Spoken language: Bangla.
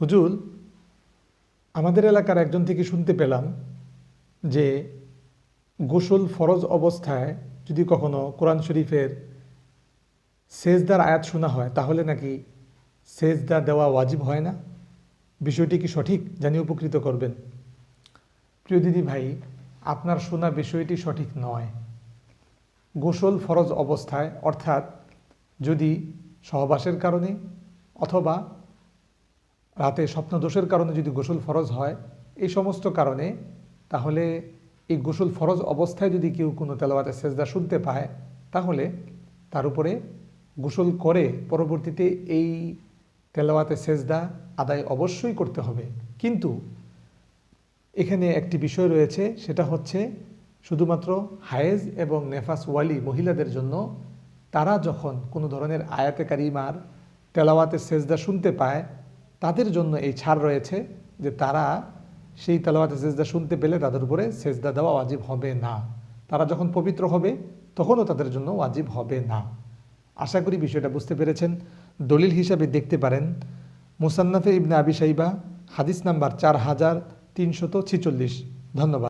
হুজুর, আমাদের এলাকার একজন থেকে শুনতে পেলাম যে গোসল ফরজ অবস্থায় যদি কখনো কোরআন শরীফের সেজদার আয়াত শোনা হয়, তাহলে নাকি সেজদা দেওয়া ওয়াজিব হয় না? বিষয়টি কি সঠিক? জানি উপকৃত করবেন। প্রিয় দিদি ভাই, আপনার শোনা বিষয়টি সঠিক নয়। গোসল ফরজ অবস্থায়, অর্থাৎ যদি সহবাসের কারণে অথবা রাতে স্বপ্নদোষের কারণে যদি গোসল ফরজ হয়, এই সমস্ত কারণে, তাহলে এই গোসল ফরজ অবস্থায় যদি কেউ কোনো তেলাওয়াতে সেজদা শুনতে পায়, তাহলে তার উপরে গোসল করে পরবর্তীতে এই তেলাওয়াতে সেজদা আদায় অবশ্যই করতে হবে। কিন্তু এখানে একটি বিষয় রয়েছে, সেটা হচ্ছে শুধুমাত্র হায়েজ এবং নেফাস ওয়ালি মহিলাদের জন্য, তারা যখন কোনো ধরনের আয়াতে কারিমার তেলাওয়াতে সেজদা শুনতে পায় তাদের জন্য এই ছাড় রয়েছে যে তারা সেই তালাওয়াতে সেজদা শুনতে পেলে তাদের উপরে সেজদা দেওয়া ওয়াজিব হবে না। তারা যখন পবিত্র হবে, তখনও তাদের জন্য ওয়াজিব হবে না। আশা করি বিষয়টা বুঝতে পেরেছেন। দলিল হিসাবে দেখতে পারেন, মুসান্নাফে ইবনে আবি সাইবা হাদিস নাম্বার চার হাজার তিনশত ছেচল্লিশ। ধন্যবাদ।